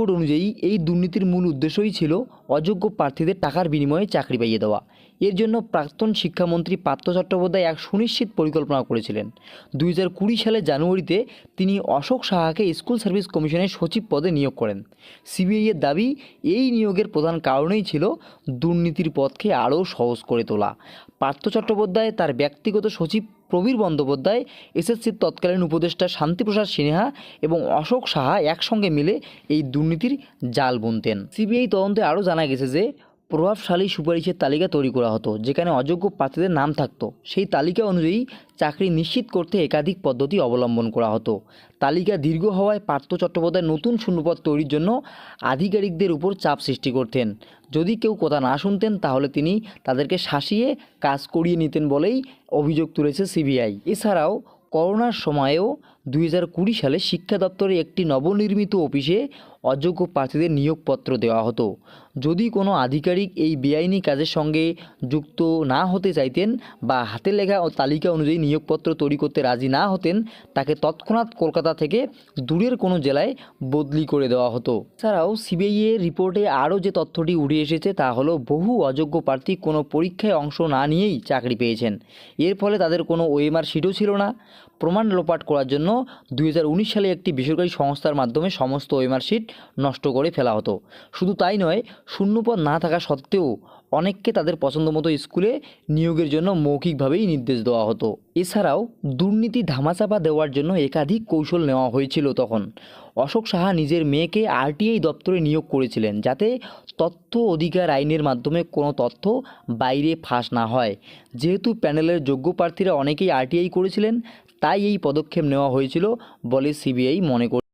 Report অনুযায়ী এই দুর্নীতির মূল উদ্দেশ্যই ছিল অযোগ্য প্রার্থীদের টাকার বিনিময়ে চাকরি পাইয়ে দেওয়া। এর জন্য প্রাক্তন শিক্ষামন্ত্রী পার্থ চট্টোপাধ্যায় এক সুনিশ্চিত পরিকল্পনা করেছিলেন। দুই সালের জানুয়ারিতে তিনি অশোক সাহাকে স্কুল সার্ভিস কমিশনের সচিব পদে নিয়োগ করেন। সিবিআই এর দাবি, এই নিয়োগের প্রধান কারণেই ছিল দুর্নীতির পথকে আরও সহজ করে তোলা। পার্থ চট্টোপাধ্যায় তার ব্যক্তিগত সচিব প্রবীর বন্দ্যোপাধ্যায়, এসএসসির তৎকালীন উপদেষ্টা শান্তিপ্রসাদ সিনহা এবং অশোক সাহা একসঙ্গে মিলে এই দুর্নীতির জাল বুনতেন। সিবিআই তদন্তে আরও জানা গেছে যে প্রভাবশালী সুপারিশের তালিকা তৈরি করা হতো, যেখানে অযোগ্য প্রার্থীদের নাম থাকতো। সেই তালিকা অনুযায়ী চাকরি নিশ্চিত করতে একাধিক পদ্ধতি অবলম্বন করা হতো। তালিকা দীর্ঘ হওয়ায় পার্থ চট্টোপাধ্যায় নতুন শূন্যপদ তৈরির জন্য আধিকারিকদের উপর চাপ সৃষ্টি করতেন। যদি কেউ কথা না শুনতেন, তাহলে তিনি তাদেরকে শাসিয়ে কাজ করিয়ে নিতেন বলেই অভিযোগ তুলেছে সিবিআই। এছাড়াও, করোনার সময়েও দুই হাজার কুড়ি সালে শিক্ষা দপ্তরে একটি নবনির্মিত অফিসে অযোগ্য প্রার্থীদের নিয়োগপত্র দেওয়া হতো। যদি কোনো আধিকারিক এই বেআইনি কাজের সঙ্গে যুক্ত না হতে চাইতেন বা হাতে লেখা ও তালিকা অনুযায়ী নিয়োগপত্র তৈরি করতে রাজি না হতেন, তাকে তৎক্ষণাৎ কলকাতা থেকে দূরের কোনো জেলায় বদলি করে দেওয়া হতো। সিবিআই এর রিপোর্টে আরও যে তথ্যটি উঠে এসেছে তা হলো, বহু অযোগ্য প্রার্থী কোনো পরীক্ষায় অংশ না নিয়েই চাকরি পেয়েছেন। এর ফলে তাদের কোনো ওএমআর শিটও ছিল না। প্রমাণ লোপাট করার জন্য দুই হাজার উনিশ সালে একটি বেসরকারি সংস্থার মাধ্যমে সমস্ত ওএমআর শিট নষ্ট করে ফেলা হতো। শুধু তাই নয়, শূন্যপদ না থাকা সত্ত্বেও অনেককে তাদের পছন্দ মতো স্কুলে নিয়োগের জন্য মৌখিকভাবেই নির্দেশ দেওয়া হতো। এছাড়াও দুর্নীতি ধামাচাপা দেওয়ার জন্য একাধিক কৌশল নেওয়া হয়েছিল তখন। অশোক সাহা নিজের মেয়েকে আরটিআই দপ্তরে নিয়োগ করেছিলেন যাতে তথ্য অধিকার আইনের মাধ্যমে কোনো তথ্য বাইরে ফাঁস না হয়। যেহেতু প্যানেলের যোগ্য প্রার্থীরা অনেকেই আরটিআই করেছিলেন তাই এই পদক্ষেপ নেওয়া হয়েছিল বলে সিবিআই মনে করে